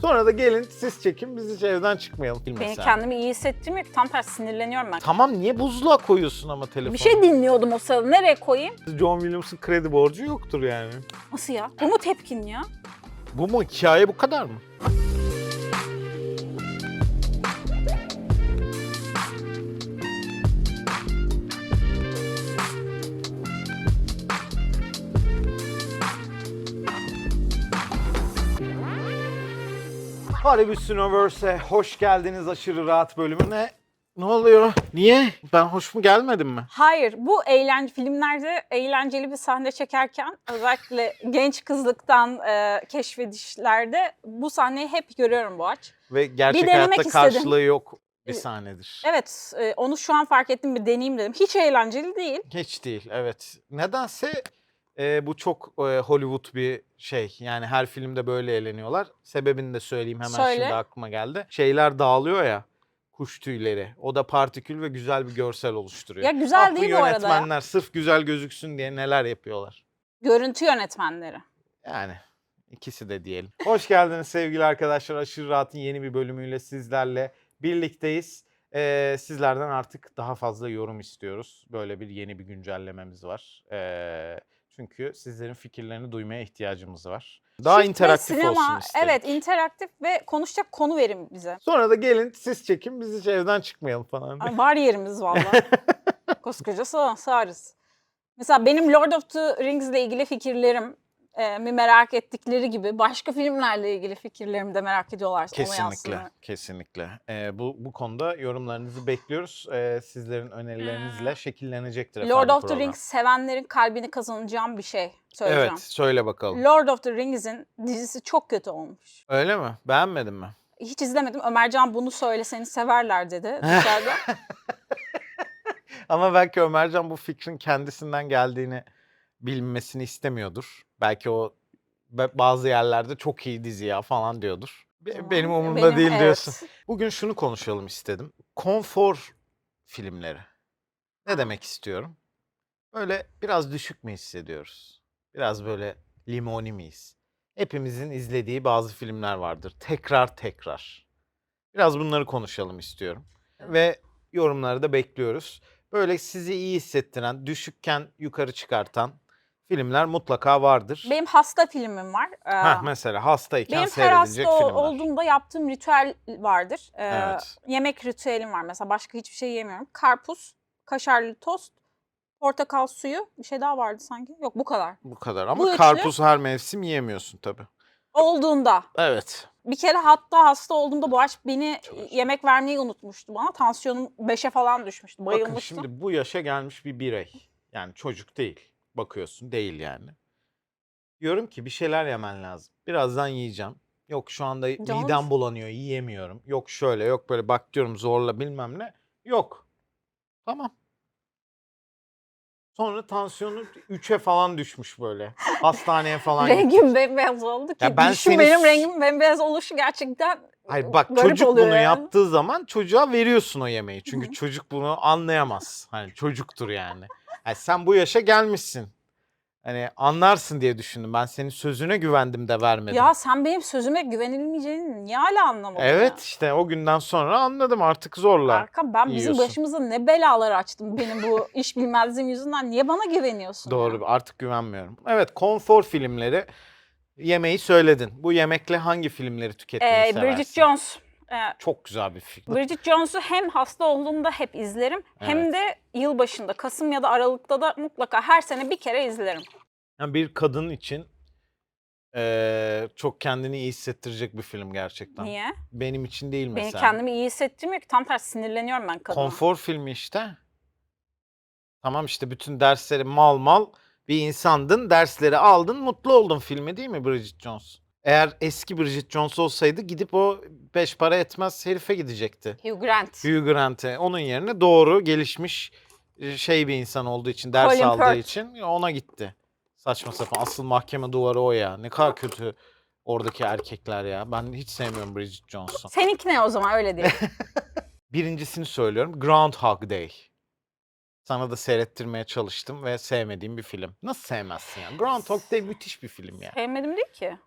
Sonra da gelin siz çekin biz hiç evden çıkmayalım. Beni Mesela. kendimi iyi hissettiğim yok. Tam tersi sinirleniyorum ben. Tamam niye buzluğa koyuyorsun ama telefonu? Bir şey dinliyordum o sırada. Nereye koyayım? John Williams'ın kredi borcu yoktur yani. Nasıl ya? Bu mu tepkin ya? Bu mu? Hikaye bu kadar mı? Harbi Universe'e hoş geldiniz aşırı rahat bölümüne. Ne oluyor? Niye? Ben hoş mu gelmedim mi? Hayır, bu eğlence filmlerde eğlenceli bir sahne çekerken özellikle genç kızlıktan e, keşfedişlerde bu sahneyi hep görüyorum bu aç. Ve gerçek denemek hayatta istedim. karşılığı yok bir Ee, sahnedir. Evet, e, onu şu an fark ettim bir deneyeyim dedim. Hiç eğlenceli değil. Hiç değil evet. Nedense e, bu çok e, Hollywood bir şey. Yani her filmde böyle eğleniyorlar. Sebebini de söyleyeyim hemen Söyle. şimdi aklıma geldi. Şeyler dağılıyor ya kuş tüyleri. O da partikül ve güzel bir görsel oluşturuyor. Ya güzel Ah, değil bu arada yönetmenler sırf güzel gözüksün diye neler yapıyorlar. Görüntü yönetmenleri. Yani ikisi de diyelim. Hoş geldiniz sevgili arkadaşlar. Aşırı Rahat'ın yeni bir bölümüyle sizlerle birlikteyiz. Ee, sizlerden artık daha fazla yorum istiyoruz. Böyle bir yeni bir güncellememiz var. Ee, çünkü sizlerin fikirlerini duymaya ihtiyacımız var. Daha Çift ve interaktif sinema, olsun istedik. Evet, interaktif ve konuşacak konu verin bize. Sonra da gelin siz çekin biz hiç evden çıkmayalım falan. Ay, var yerimiz vallahi. Koskoca sağ, sağırız. Mesela benim Lord of the Rings ile ilgili fikirlerim e, mi merak ettikleri gibi başka filmlerle ilgili fikirlerimi de merak ediyorlarsa Kesinlikle, kesinlikle. Ee, bu bu konuda yorumlarınızı bekliyoruz. Ee, sizlerin önerilerinizle şekillenecektir efendim Lord of the program. Rings sevenlerin kalbini kazanacağım bir şey söyleyeceğim. Evet, söyle bakalım. Lord of the Rings'in dizisi çok kötü olmuş. Öyle mi? Beğenmedin mi? Hiç izlemedim. Ömercan bunu söyle seni severler dedi dışarıda. Ama belki Ömercan bu fikrin kendisinden geldiğini bilinmesini istemiyordur. Belki o bazı yerlerde çok iyi dizi ya falan diyordur. Tamam. Benim umurumda Benim- değil evet. diyorsun. Bugün şunu konuşalım istedim. Konfor filmleri. Ne demek istiyorum? Böyle biraz düşük mü hissediyoruz? Biraz böyle limoni miyiz? Hepimizin izlediği bazı filmler vardır. Tekrar tekrar. Biraz bunları konuşalım istiyorum. Ve yorumları da bekliyoruz. Böyle sizi iyi hissettiren, düşükken yukarı çıkartan filmler mutlaka vardır. Benim hasta filmim var. Ee, Heh, mesela hastayken Benim her seyredilecek hasta filmler. olduğumda yaptığım ritüel vardır. Ee, Evet. Yemek ritüelim var mesela. Başka hiçbir şey yemiyorum. Karpuz, kaşarlı tost, portakal suyu. Bir şey daha vardı sanki. Yok bu kadar. Bu kadar ama Bu üçlü- karpuz her mevsim yiyemiyorsun tabii. Olduğunda. Evet. Bir kere hatta hasta olduğumda bu aç beni Çalış. yemek vermeyi unutmuştu bana. Tansiyonum 5'e falan düşmüştü. Bakın Bayılmıştım. şimdi bu yaşa gelmiş bir birey. Yani çocuk değil. Bakıyorsun değil yani. Diyorum ki bir şeyler yemen lazım. Birazdan yiyeceğim. Yok şu anda Canım. midem bulanıyor yiyemiyorum. Yok şöyle yok böyle bak diyorum zorla bilmem ne. Yok. Tamam. Sonra tansiyonu 3'e falan düşmüş böyle. Hastaneye falan. Rengim bembeyaz oldu ki. Ya ben Düşün seni benim rengim bembeyaz oluşu gerçekten Hayır bak garip çocuk oluyor bunu yani. yaptığı zaman çocuğa veriyorsun o yemeği. Çünkü çocuk bunu anlayamaz. Hani çocuktur yani. Yani sen bu yaşa gelmişsin. Hani anlarsın diye düşündüm. Ben senin sözüne güvendim de vermedim. Ya sen benim sözüme güvenilmeyeceğini niye hala anlamadın evet ya? işte o günden sonra anladım artık zorla. Erkan ben bizim yiyorsun. başımıza ne belalar açtım benim bu iş bilmezliğim yüzünden. Niye bana güveniyorsun? Doğru ya? artık güvenmiyorum. Evet konfor filmleri yemeği söyledin. Bu yemekle hangi filmleri tüketmeyi Ee, seversin? Bridget Jones. Ee, Çok güzel bir film. Bridget Jones'u hem hasta olduğumda hep izlerim hem de yılbaşında Kasım ya da Aralık'ta da mutlaka her sene bir kere izlerim. Yani bir kadın için eee, çok kendini iyi hissettirecek bir film gerçekten. Niye? Benim için değil Beni mesela. kendimi iyi hissettirmiyor ki tam tersi sinirleniyorum ben kadına. Konfor filmi işte. Tamam işte bütün dersleri mal mal bir insandın, dersleri aldın, mutlu oldun filmi değil mi Bridget Jones? Eğer eski Bridget Jones olsaydı gidip o beş para etmez herife gidecekti. Hugh Grant. Hugh Grant'e. Onun yerine doğru gelişmiş e, şey bir insan olduğu için, ders Colin aldığı Firth. için ona gitti. Saçma sapan. Asıl mahkeme duvarı o ya. Ne kadar kötü oradaki erkekler ya. Ben hiç sevmiyorum Bridget Jones'u. Seninki ne o zaman öyle değil. Birincisini söylüyorum. Groundhog Day. Sana da seyrettirmeye çalıştım ve sevmediğim bir film. Nasıl sevmezsin ya? Groundhog Day müthiş bir film ya. Sevmedim değil ki.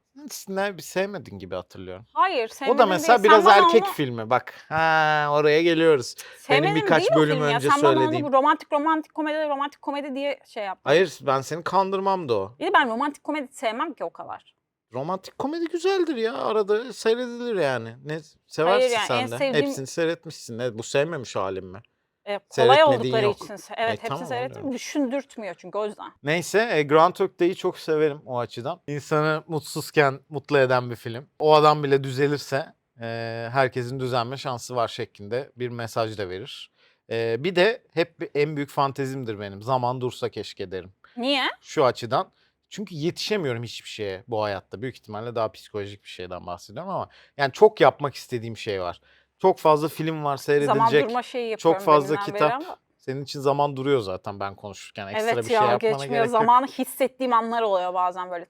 Ne bir sevmedin gibi hatırlıyorum. Hayır O sevmedim da mesela değil. Sen biraz bana erkek onu- filmi bak. Ha oraya geliyoruz. Sevmedim birkaç değil o bölüm film ya. önce Sen bana söylediğim- onu romantik romantik komedi romantik komedi diye şey yaptın. Hayır ben seni kandırmam da o. Bir de ben romantik komedi sevmem ki o kadar. Romantik komedi güzeldir ya. Arada seyredilir yani. Ne seversin yani sen en de. sevdiğim- Hepsini seyretmişsin. Ne, bu sevmemiş halim mi? E, kolay oldukları yok. için. Evet E, hepsini tamam, seyrettim. Düşündürtmüyor çünkü o yüzden. Neyse e, Groundhog Day'i çok severim o açıdan. İnsanı mutsuzken mutlu eden bir film. O adam bile düzelirse e, herkesin düzelme şansı var şeklinde bir mesaj da verir. E, bir de hep en büyük fantezimdir benim. Zaman dursa keşke derim. Niye? Şu açıdan. Çünkü yetişemiyorum hiçbir şeye bu hayatta. Büyük ihtimalle daha psikolojik bir şeyden bahsediyorum ama yani çok yapmak istediğim şey var. Çok fazla film var Zaman seyredilecek. durma şeyi yapıyorum. Çok fazla deminden beri kitap. ama- Senin için zaman duruyor zaten ben konuşurken. Ekstra Evet bir şey ya yapmana geçmiyor. gerek yok. Zamanı hissettiğim anlar oluyor bazen böyle.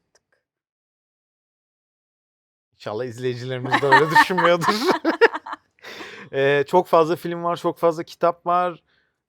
İnşallah izleyicilerimiz de öyle düşünmüyordur. Ee, çok fazla film var, çok fazla kitap var.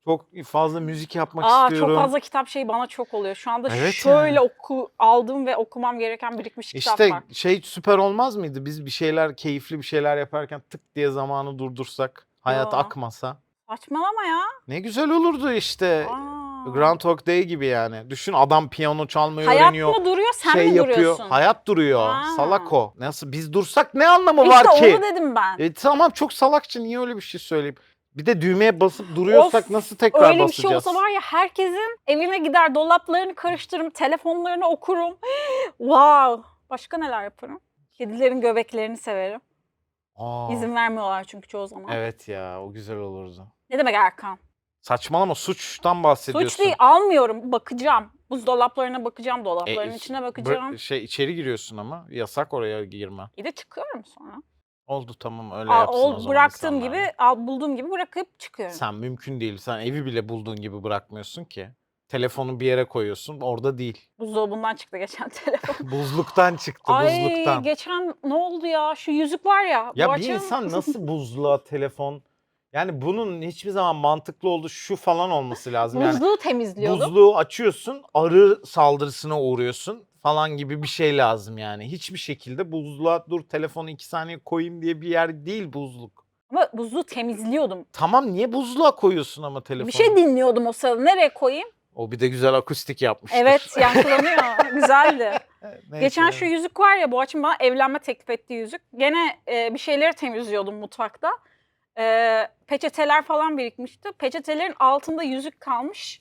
Çok fazla müzik yapmak Aa istiyorum. çok fazla kitap şeyi bana çok oluyor. Şu anda Evet şöyle ya. oku aldım ve okumam gereken birikmiş kitap İşte var. şey süper olmaz mıydı? Biz bir şeyler, keyifli bir şeyler yaparken tık diye zamanı durdursak, hayat Ya. akmasa. Saçmalama ya. Ne güzel olurdu işte. Aa. Groundhog Day gibi yani. Düşün adam piyano çalmayı Hayat öğreniyor. mı duruyor sen şey mi yapıyor. duruyorsun? Hayat duruyor. Ha. Salak o. Nasıl biz dursak ne anlamı işte var ki? onu dedim ben. E tamam çok salakça niye öyle bir şey söyleyeyim? Bir de düğmeye basıp duruyorsak Of, nasıl tekrar Öyle bir basacağız? şey olsa var ya herkesin evine gider dolaplarını karıştırırım, telefonlarını okurum. wow. Başka neler yaparım? Kedilerin göbeklerini severim. Aa, İzin vermiyorlar çünkü çoğu zaman. Evet ya o güzel olurdu. Ne demek Erkan? Saçmalama suçtan bahsediyorsun. Suç değil almıyorum bakacağım. Buzdolaplarına bakacağım, dolapların E, içine bır- bakacağım. şey içeri giriyorsun ama yasak oraya girme. Bir de çıkıyorum sonra. Oldu tamam öyle Al, yapsın o ol, zaman bıraktığım insanlar. gibi, al, bulduğum gibi bırakıp çıkıyorum. Sen mümkün değil. Sen evi bile bulduğun gibi bırakmıyorsun ki. Telefonu bir yere koyuyorsun orada değil. Buzdolabından çıktı geçen telefon. Buzluktan çıktı Ay buzluktan. geçen ne oldu ya? Şu yüzük var ya. bu Ya bir açın- insan nasıl buzluğa telefon yani bunun hiçbir zaman mantıklı olduğu şu falan olması lazım. Yani Buzluğu temizliyordum. buzluğu açıyorsun, arı saldırısına uğruyorsun falan gibi bir şey lazım yani. Hiçbir şekilde buzluğa dur telefonu iki saniye koyayım diye bir yer değil buzluk. Ama buzluğu temizliyordum. Tamam niye buzluğa koyuyorsun ama telefonu? Bir şey dinliyordum o sırada. Nereye koyayım? O bir de güzel akustik yapmıştır. Evet yankılanıyor. Güzeldi. Neyse. Geçen şu yüzük var ya Boğaç'ın bana evlenme teklif ettiği yüzük. Gene e, bir şeyleri temizliyordum mutfakta. E, peçeteler falan birikmişti. Peçetelerin altında yüzük kalmış.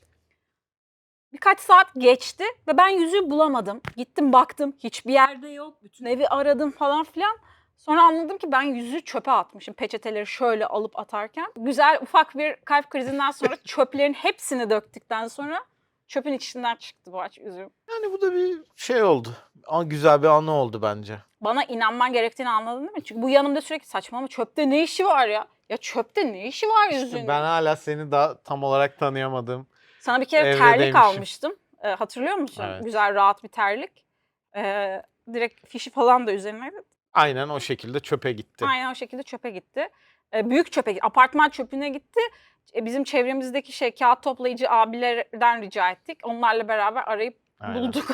Birkaç saat geçti ve ben yüzüğü bulamadım. Gittim baktım hiçbir yerde yok. Bütün evi aradım falan filan. Sonra anladım ki ben yüzüğü çöpe atmışım. Peçeteleri şöyle alıp atarken. Güzel ufak bir kalp krizinden sonra çöplerin hepsini döktükten sonra çöpün içinden çıktı Boğaç yüzüğüm. Yani bu da bir şey oldu. Ama güzel bir anı oldu bence. bana inanman gerektiğini anladın değil mi? Çünkü bu yanımda sürekli saçmalama çöpte ne işi var ya? Ya çöpte ne işi var yüzüğün? İşte ben hala seni daha tam olarak tanıyamadım. Sana bir kere terlik almıştım. Ee, hatırlıyor musun? Evet. Güzel rahat bir terlik. Ee, direkt fişi falan da üzerine. Aynen o şekilde çöpe gitti. Aynen o şekilde çöpe gitti. Ee, büyük çöpe gitti. Apartman çöpüne gitti. E, bizim çevremizdeki şey kağıt toplayıcı abilerden rica ettik. Onlarla beraber arayıp Aynen. bulduk.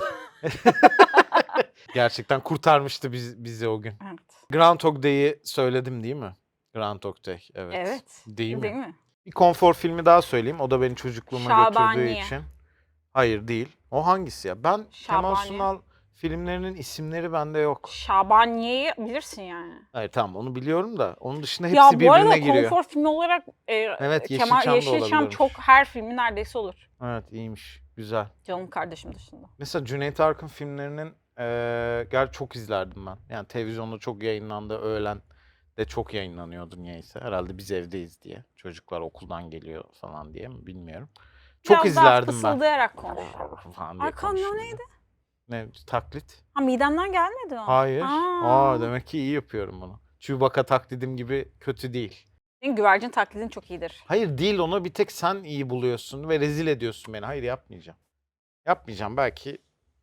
Gerçekten kurtarmıştı biz, bizi o gün. evet. Groundhog Day'i söyledim değil mi? Groundhog Day. Evet. Evet. Değil mi? Değil mi? Bir konfor filmi daha söyleyeyim. O da beni çocukluğuma götürdüğü Şabaniye. için. Hayır değil. O hangisi ya? Ben Kemal Şabaniye. Sunal filmlerinin isimleri bende yok. Şabaniye'yi bilirsin yani. Hayır tamam onu biliyorum da onun dışında hepsi ya bu birbirine arada giriyor. konfor filmi olarak e, Evet, Kemal Yeşilçam da Yeşilçam olabilirmiş. çok her filmi neredeyse olur. Evet iyiymiş. Güzel. Canım kardeşim dışında. Mesela Cüneyt Arkın filmlerinin eee gel çok izlerdim ben. Yani televizyonda çok yayınlandı. Öğlen de çok yayınlanıyordu niyeyse. Herhalde biz evdeyiz diye. Çocuklar okuldan geliyor falan diye mi bilmiyorum. Çok Biraz daha izlerdim ben. fısıldayarak konuş. Falan diye neydi? Ne taklit? Ha midemden gelmedi o. Hayır. Aa. Aa demek ki iyi yapıyorum bunu. Chewbacca taklidim gibi kötü değil. Senin güvercin taklidin çok iyidir. Hayır değil onu bir tek sen iyi buluyorsun ve rezil ediyorsun beni. Hayır yapmayacağım. Yapmayacağım. Belki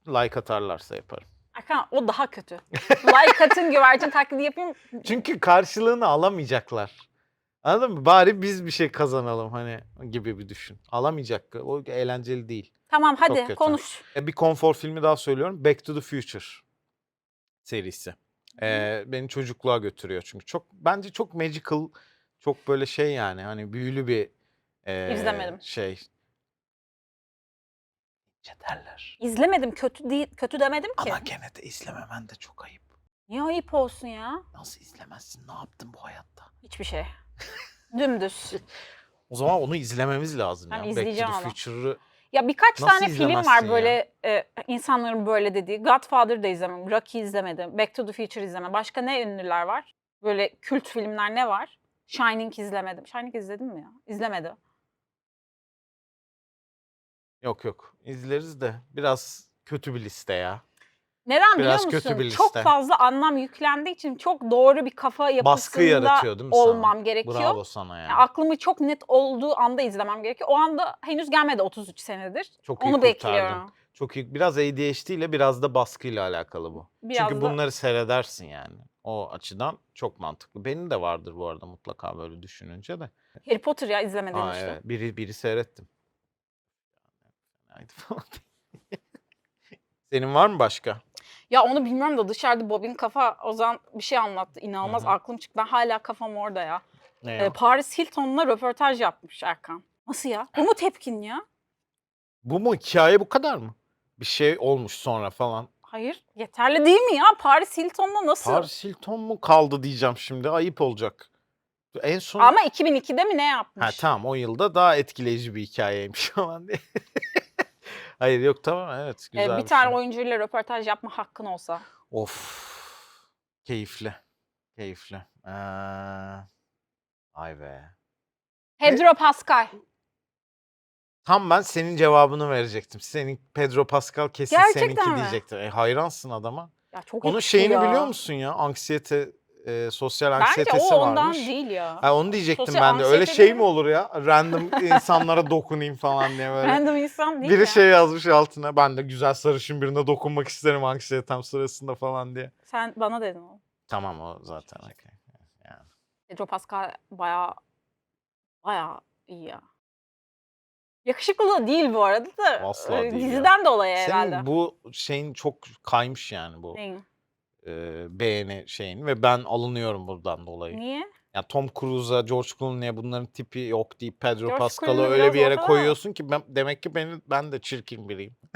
like atarlarsa yaparım. Erkan o daha kötü. like atın güvercin taklidi yapayım. Çünkü karşılığını alamayacaklar. Anladın mı? Bari biz bir şey kazanalım hani gibi bir düşün. Alamayacak. O eğlenceli değil. Tamam hadi kötü. konuş. E, bir konfor filmi daha söylüyorum. Back to the Future. serisi. Ee, beni çocukluğa götürüyor çünkü çok bence çok magical, çok böyle şey yani hani büyülü bir ee, İzlemedim. şey. Ne derler. İzlemedim kötü değil kötü demedim ki. Ama gene de izlememen de çok ayıp. Niye ayıp olsun ya? Nasıl izlemezsin? Ne yaptın bu hayatta? Hiçbir şey. Dümdüz. O zaman onu izlememiz lazım Ben ya. Back izleyeceğim to the ama. Future'ı Ya birkaç Nasıl tane film izlemezsin var ya? böyle e, insanların böyle dediği. Godfather da izlemedim. Rocky izlemedim. Back to the Future izlemedim. Başka ne ünlüler var? Böyle kült filmler ne var? Shining izlemedim. Shining izledin mi ya? İzlemedi. Yok yok. İzleriz de biraz kötü bir liste ya. Neden biliyor Biraz musun? kötü bir Çok liste. fazla anlam yüklendiği için çok doğru bir kafa yapısında Baskı yaratıyor değil mi sana? olmam gerekiyor. Bravo sana ya. Yani aklımı çok net olduğu anda izlemem gerekiyor. O anda henüz gelmedi 33 senedir. Çok iyi Onu kurtardın. bekliyorum. Çok iyi. Biraz ADHD ile biraz da baskıyla alakalı bu. Biraz Çünkü da- bunları seyredersin yani. O açıdan çok mantıklı. Benim de vardır bu arada mutlaka böyle düşününce de. Harry Potter ya izlemedin Aa, işte. evet. Biri biri seyrettim. Haydi falan. Senin var mı başka? Ya onu bilmiyorum da dışarıda Bob'in kafa o zaman bir şey anlattı. İnanılmaz Hı hı. aklım çıktı. Ben hala kafam orada ya. Ne Ee, ya? Paris Hilton'la röportaj yapmış Erkan. Nasıl ya? Bu mu tepkin ya? Bu mu? Hikaye bu kadar mı? Bir şey olmuş sonra falan. Hayır. Yeterli değil mi ya? Paris Hilton'la nasıl? Paris Hilton mu kaldı diyeceğim şimdi. Ayıp olacak. En son... Ama 2002'de mi ne yapmış? Ha tamam o yılda daha etkileyici bir hikayeymiş falan diye. Hayır yok tamam evet Ee, güzel bir tane şey. oyuncuyla röportaj yapma hakkın olsa. Of keyifli. Keyifli. Ee, ay be. Pedro Pascal. Tam ben senin cevabını verecektim. Senin Pedro Pascal kesin Gerçekten seninki mi? diyecektim. E, hayransın adama. Ya çok Onun şeyini ya. biliyor musun ya? Anksiyete, e, sosyal Bence anksiyetesi o ondan varmış. değil ya. Ha, onu diyecektim Sosyal ben de. Öyle şey mi olur ya? Random insanlara dokunayım falan diye böyle. Random insan değil Biri ya. şey yazmış altına. Ben de güzel sarışın birine dokunmak isterim anksiyetem sırasında falan diye. Sen bana dedin o. Tamam o zaten okey. Yani. Pedro Pascal bayağı bayağı iyi ya. Yakışıklı da değil bu arada da. Asla e, değil ya. Diziden dolayı Senin herhalde. bu şeyin çok kaymış yani bu Neyin? E, beğeni şeyin ve ben alınıyorum buradan dolayı. Niye? Ya Tom Cruise'a, George Clooney'e bunların tipi yok deyip Pedro George Pascal'ı Clooney öyle biraz bir yere ortada. koyuyorsun ki ben, demek ki beni ben de çirkin biriyim.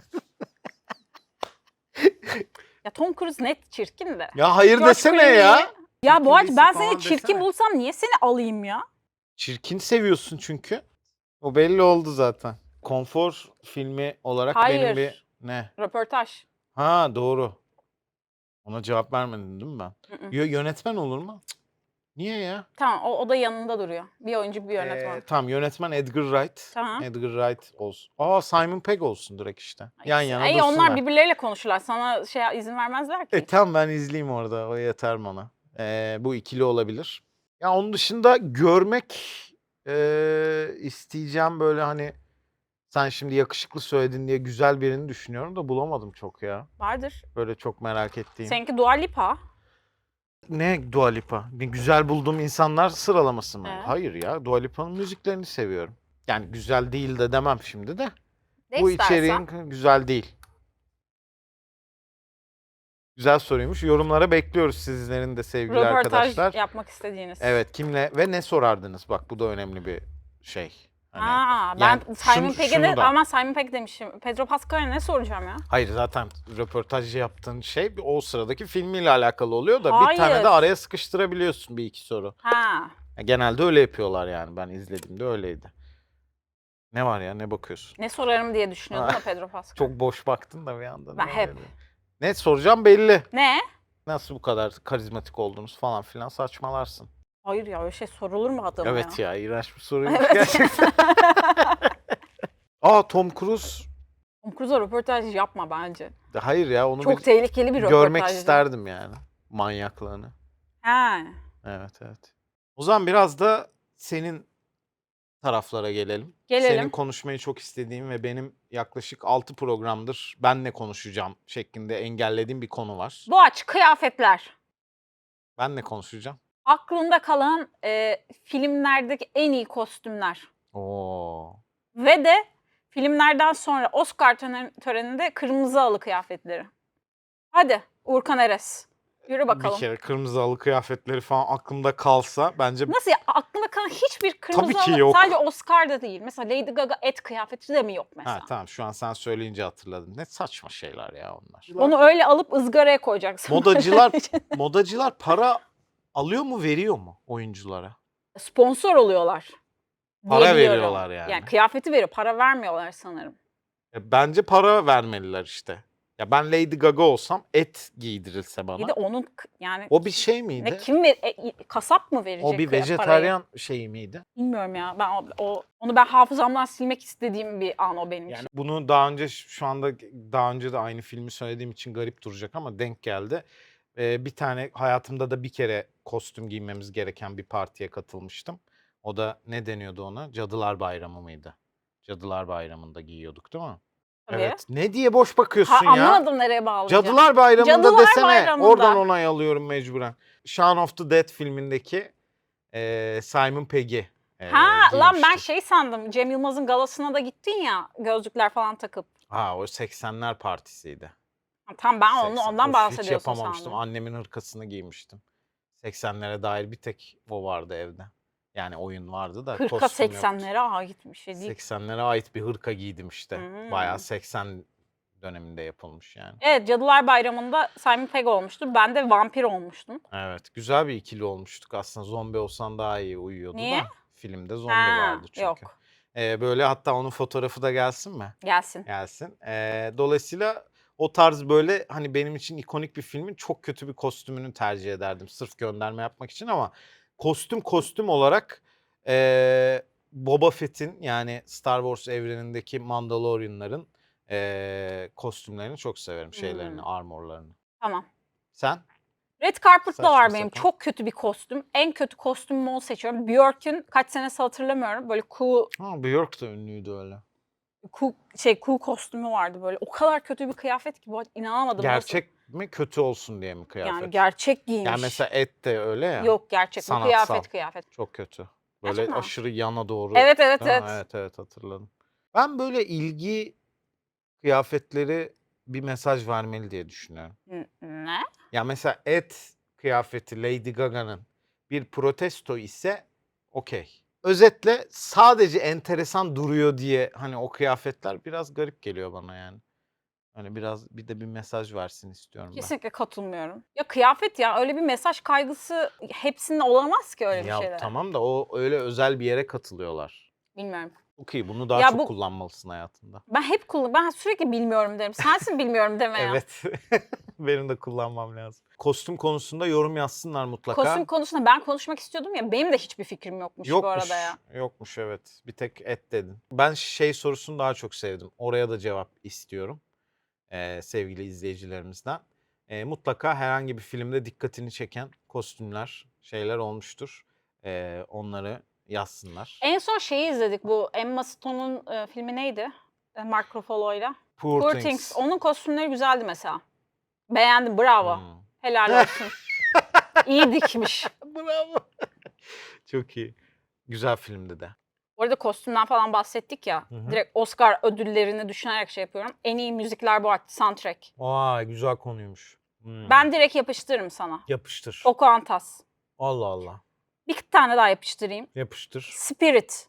Ya Tom Cruise net çirkin de. Ya hayır George desene Clooney'i- ya. Ya Boğaç birisi ben falan seni çirkin desene. bulsam niye seni alayım ya? Çirkin seviyorsun çünkü. O belli oldu zaten. Konfor filmi olarak Hayır. benim bir ne? Röportaj. Ha doğru. Ona cevap vermedin değil mi ben? Hı hı. Yo, yönetmen olur mu? Cık. Niye ya? Tamam o, o da yanında duruyor. Bir oyuncu bir yönetmen. Ee, tamam yönetmen Edgar Wright. Tamam. Edgar Wright olsun. Aa Simon Pegg olsun direkt işte. Yan yana Ay, dursunlar. onlar birbirleriyle konuşurlar. Sana şey izin vermezler ki. E tamam ben izleyeyim orada. O yeter bana. Ee, bu ikili olabilir. Ya onun dışında görmek ee, isteyeceğim böyle hani sen şimdi yakışıklı söyledin diye güzel birini düşünüyorum da bulamadım çok ya. Vardır. Böyle çok merak ettiğim. Seninki Dua Lipa. Ne Dua Lipa? Ne güzel bulduğum insanlar sıralaması mı? Evet. Hayır ya. Dua Lipa'nın müziklerini seviyorum. Yani güzel değil de demem şimdi de. Ne Bu istersen. içeriğin güzel değil. Güzel soruymuş. Yorumlara bekliyoruz sizlerin de sevgili Röportaj arkadaşlar. yapmak istediğiniz. Evet kimle ve ne sorardınız? Bak bu da önemli bir şey. Hani, Aa, ben yani Simon şunu- Pegg'e şunu de da- ama Simon Pegg demişim. Pedro Pascal'a ne soracağım ya? Hayır zaten röportaj yaptığın şey o sıradaki filmiyle alakalı oluyor da bir tane Hayır. de araya sıkıştırabiliyorsun bir iki soru. Ha. Ya Genelde öyle yapıyorlar yani. Ben izlediğimde öyleydi. Ne var ya? Ne bakıyorsun? Ne sorarım diye düşünüyordum da Pedro Pascal. Çok boş baktın da bir anda. Ben ne hep. Ne soracağım belli. Ne? Nasıl bu kadar karizmatik oldunuz falan filan saçmalarsın. Hayır ya öyle şey sorulur mu adama evet ya? ya, iğrenç bir soruymuş gerçekten. Aa Tom Cruise. Tom Cruise'a röportaj yapma bence. Hayır ya onu Çok bir tehlikeli bir röportaj. görmek isterdim yani. Manyaklığını. Ha. Evet evet. O zaman biraz da senin taraflara gelelim. Gelelim. Senin konuşmayı çok istediğim ve benim yaklaşık 6 programdır benle konuşacağım şeklinde engellediğim bir konu var. Boğaç kıyafetler. Benle konuşacağım. Aklında kalan e, filmlerdeki en iyi kostümler. Oo. Ve de filmlerden sonra Oscar tören- töreninde kırmızı halı kıyafetleri. Hadi Urkan Eres. Yürü bakalım. Bir kere kırmızı halı kıyafetleri falan aklımda kalsa bence Nasıl ya? Aklına kalan hiçbir kırmızı Tabii ki halı- yok. sadece Oscar'da değil. Mesela Lady Gaga et kıyafeti de mi yok mesela? Ha tamam şu an sen söyleyince hatırladım. Ne saçma şeyler ya onlar. Onu öyle alıp ızgaraya koyacaksın. Modacılar modacılar para alıyor mu veriyor mu oyunculara? sponsor oluyorlar. Para veriyorlar yani. Yani kıyafeti veriyor. Para vermiyorlar sanırım. E, bence para vermeliler işte. Ya ben Lady Gaga olsam et giydirilse bana. Bir de onun k- yani O bir şey miydi? ne kim ver, e, kasap mı verecek o bir kıya- parayı? vejetaryen şeyi miydi? Bilmiyorum ya. Ben o, o- onu ben hafızamdan silmek istediğim bir an o benim Yani için. bunu daha önce şu anda daha önce de aynı filmi söylediğim için garip duracak ama denk geldi. Ee, bir tane hayatımda da bir kere kostüm giymemiz gereken bir partiye katılmıştım. O da ne deniyordu ona? Cadılar Bayramı mıydı? Cadılar Bayramı'nda giyiyorduk değil mi? Tabii. Evet. Ne diye boş bakıyorsun Ha, ya? anlamadım nereye bağlayacağım. Cadılar Bayramı'nda Cadılar desene. Bayramı'nda. Oradan onay alıyorum mecburen. Shaun of the Dead filmindeki e, Simon Peggy. e, Ha lan ben giymişti. şey sandım. Cem Yılmaz'ın galasına da gittin ya gözlükler falan takıp. Ha o 80'ler partisiydi. Tam ben onu 80. ondan Of, bahsediyorsun Hiç yapamamıştım. sandım. Annemin hırkasını giymiştim. 80'lere dair bir tek o vardı evde. Yani oyun vardı da Hırka kostüm yoktu. 80'lere ait bir şey değil. 80'lere ait bir hırka giydim işte. Hmm. Bayağı 80 döneminde yapılmış yani. Evet Cadılar Bayramı'nda Simon Pegg olmuştu. Ben de vampir olmuştum. Evet. Güzel bir ikili olmuştuk aslında. Zombi olsan daha iyi uyuyordu Niye? da. Filmde zombi Ha, vardı çünkü. Yok Ee, böyle hatta onun fotoğrafı da gelsin mi? gelsin. Gelsin. Ee, dolayısıyla o tarz böyle hani benim için ikonik bir filmin çok kötü bir kostümünü tercih ederdim. Sırf gönderme yapmak için ama kostüm kostüm olarak ee, Boba Fett'in yani Star Wars evrenindeki Mandalorianların ee, kostümlerini çok severim. Şeylerini, Hmm. armorlarını. Tamam. Sen? Red Carpet'ta Saçma var benim. sapan. Çok kötü bir kostüm. En kötü kostümümü onu seçiyorum. Björk'ün kaç senesi hatırlamıyorum. Böyle cool, Ha, Björk da ünlüydü öyle. Cool, şey, cool kostümü vardı böyle. O kadar kötü bir kıyafet ki bu inanamadım. Gerçek mi kötü olsun diye mi kıyafet? Yani gerçek giymiş. Yani mesela et de öyle ya. Yok gerçek. Bu Sanatsal. kıyafet kıyafet. Çok kötü. Böyle Gerçekten aşırı yana doğru. Evet evet evet. Evet evet hatırladım. Ben böyle ilgi kıyafetleri bir mesaj vermeli diye düşünüyorum. Ne? Ya mesela et kıyafeti Lady Gaga'nın bir protesto ise okey. Özetle sadece enteresan duruyor diye hani o kıyafetler biraz garip geliyor bana yani. Hani biraz bir de bir mesaj versin istiyorum ben. Kesinlikle katılmıyorum. Ya kıyafet ya öyle bir mesaj kaygısı hepsinde olamaz ki öyle bir Ya şeyler. tamam da o öyle özel bir yere katılıyorlar. Bilmiyorum. Okey bunu daha Ya çok bu- kullanmalısın hayatında. Ben hep kullan ben sürekli bilmiyorum derim. Sensin bilmiyorum deme ya. Evet. Benim de kullanmam lazım. Kostüm konusunda yorum yazsınlar mutlaka. Kostüm konusunda ben konuşmak istiyordum ya benim de hiçbir fikrim yokmuş, bu arada ya. Yokmuş evet. Bir tek et dedin. Ben şey sorusunu daha çok sevdim. Oraya da cevap istiyorum. Ee, sevgili izleyicilerimizden. Ee, mutlaka herhangi bir filmde dikkatini çeken kostümler, şeyler olmuştur. Ee, onları yazsınlar. En son şeyi izledik bu Emma Stone'un e, filmi neydi? E, Mark Ruffalo'yla. Poor, Poor Things. Things. Onun kostümleri güzeldi mesela. Beğendim bravo. Hmm. Helal olsun. İyi dikmiş. Bravo. Çok iyi. Güzel filmdi de. Bu arada kostümden falan bahsettik ya. Hı hı. Direkt Oscar ödüllerini düşünerek şey yapıyorum. En iyi müzikler bu arada soundtrack. Vay güzel konuymuş. Hmm. Ben direkt yapıştırırım sana. Yapıştır. Pocahontas. Allah Allah. Bir tane daha yapıştırayım. Yapıştır. Spirit.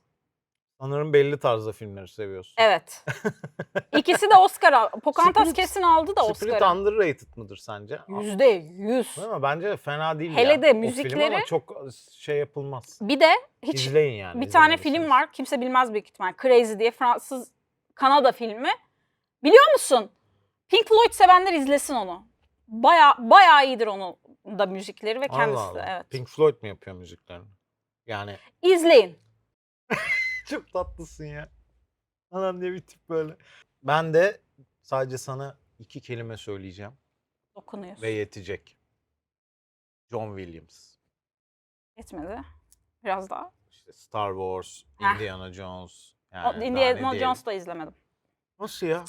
Sanırım belli tarzda filmleri seviyorsun. Evet. İkisi de Oscar. al- Pocahontas Spirit- kesin aldı da Spirit Oscar'ı. underrated mıdır sence? Yüzde yüz. Değil mi? Bence fena değil Hele ya. de o film müzikleri- ama çok şey yapılmaz. Bir de hiç İzleyin yani. bir tane film var. Kimse bilmez büyük ihtimal. Crazy diye Fransız Kanada filmi. Biliyor musun? Pink Floyd sevenler izlesin onu. Baya baya iyidir onun da müzikleri ve kendisi Allah de. Allah. Evet. Pink Floyd mu yapıyor müziklerini? Yani İzleyin. çok tatlısın ya. Anam diye bir tip böyle. Ben de sadece sana iki kelime söyleyeceğim Dokunuyorsun. ve yetecek. John Williams. Yetmedi. Biraz daha. İşte Star Wars, Heh. Indiana Jones. Yani daha ne Indiana diyelim? Jones'u da izlemedim. Nasıl ya?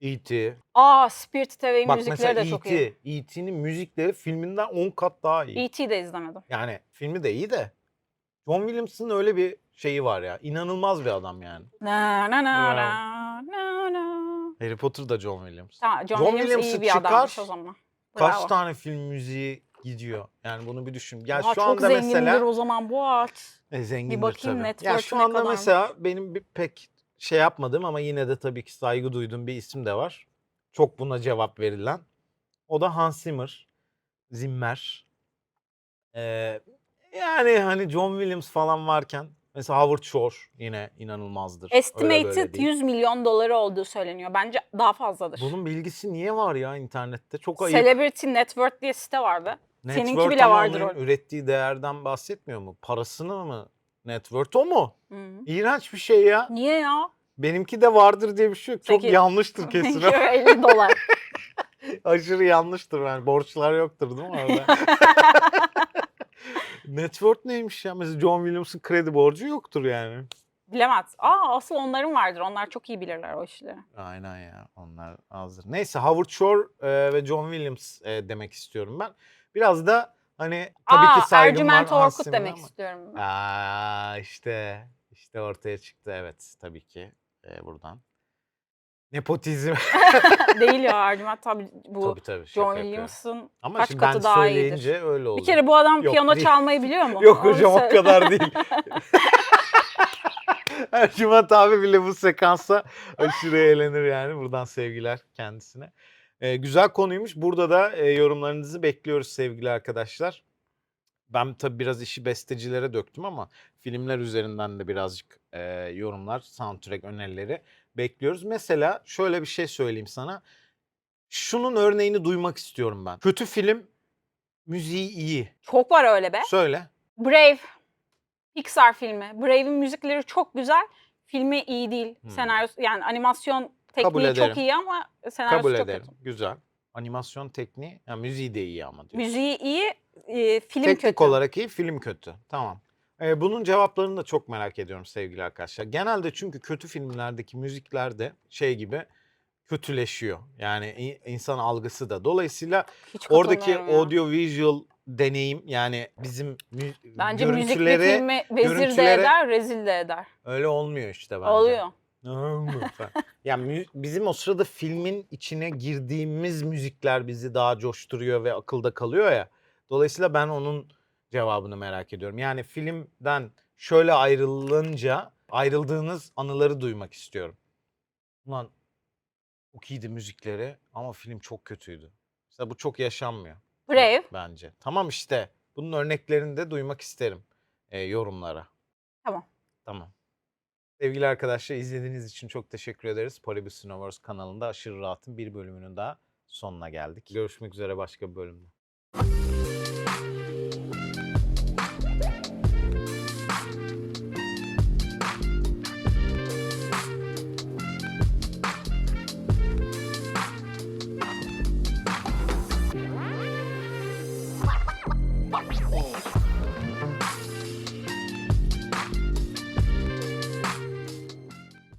E.T. Aa Spirit Bak müzikleri mesela de çok iyi. E.T. E.T.'nin müzikleri filminden 10 kat daha iyi. E.T. de izlemedim. Yani filmi de iyi de John Williams'ın öyle bir şeyi var ya. İnanılmaz bir adam yani. Na na na na na na. Harry Potter da John Williams. Tamam, John, John Williams iyi Williams'ı bir adammış çıkar. o zaman. Kaç Bravo. tane film müziği gidiyor? Yani bunu bir düşün. Ya Aa, şu çok anda zengindir mesela o zaman bu at. e, zengindir bakayım tabii. Ya şu ne anda kadarmış. mesela benim bir pek şey yapmadığım ama yine de tabii ki saygı duyduğum bir isim de var. Çok buna cevap verilen. O da Hans Zimmer. Zimmer. Ee, yani hani John Williams falan varken mesela Howard Shore yine inanılmazdır. Estimated değil. 100 milyon doları olduğu söyleniyor. Bence daha fazladır. Bunun bilgisi niye var ya internette? Çok ayıp. Celebrity Net Worth diye site vardı. Net Seninki bile vardır orada. ürettiği değerden bahsetmiyor mu? Parasını mı? Net worth o mu? Hı. İğrenç bir şey ya. Niye ya? Benimki de vardır diye bir şey yok. Çok Peki. yanlıştır kesin. o. 50 dolar. Aşırı yanlıştır yani. Borçlar yoktur değil mi orada? Net worth neymiş ya? Mesela John Williams'ın kredi borcu yoktur yani. Bilemez. Aa asıl onların vardır. Onlar çok iyi bilirler o işleri. Aynen ya. Onlar azdır. Neyse Howard Shore e, ve John Williams e, demek istiyorum ben. Biraz da hani tabii Aa, ki saygım Ercüment var Orkut demek ama- istiyorum. ben. Aa işte işte ortaya çıktı evet tabii ki e, buradan. Nepotizm. Değil ya Ercüment tabii bu tabii tabii. şaka John yapıyorum. Williams'ın Ama kaç şimdi ben katı daha iyidir. öyle oldu. Bir kere bu adam Yok, piyano değil. çalmayı biliyor mu? Yok Onu hocam o söyle. kadar değil. Ercüment abi bile bu sekansa aşırı eğlenir yani. Buradan sevgiler kendisine. Ee, güzel konuymuş. Burada da e, yorumlarınızı bekliyoruz sevgili arkadaşlar. Ben tabii biraz işi bestecilere döktüm ama filmler üzerinden de birazcık e, yorumlar, soundtrack önerileri bekliyoruz. Mesela şöyle bir şey söyleyeyim sana. Şunun örneğini duymak istiyorum ben. Kötü film, müziği iyi. Çok var öyle be. Söyle. Brave. Pixar filmi. Brave'in müzikleri çok güzel. Filmi iyi değil. Hmm. Senaryosu yani animasyon Kabul tekniği çok ederim. iyi ama senaryosu Kabul çok ederim. kötü. Güzel. Animasyon tekniği, ya müziği de iyi ama diyorsun. Müziği iyi, e, film Teknik kötü. olarak iyi, film kötü. Tamam. Ee, bunun cevaplarını da çok merak ediyorum sevgili arkadaşlar. Genelde çünkü kötü filmlerdeki müzikler de şey gibi kötüleşiyor. Yani insan algısı da. Dolayısıyla Hiç oradaki katılmıyorum ya. audio visual deneyim yani bizim mü- Bence müzikli filmi vezir de görüntülere- eder, rezil de eder. öyle olmuyor işte bence. Oluyor. Olmuyor falan. ya mü- bizim o sırada filmin içine girdiğimiz müzikler bizi daha coşturuyor ve akılda kalıyor ya. Dolayısıyla ben onun cevabını merak ediyorum. Yani filmden şöyle ayrılınca ayrıldığınız anıları duymak istiyorum. Ulan çok iyiydi müzikleri ama film çok kötüydü. Mesela bu çok yaşanmıyor Brave. bence. Tamam işte bunun örneklerini de duymak isterim e, yorumlara. Tamam. Tamam. Sevgili arkadaşlar izlediğiniz için çok teşekkür ederiz. Polybus Universe kanalında Aşırı Rahat'ın bir bölümünün daha sonuna geldik. Görüşmek üzere başka bir bölümde.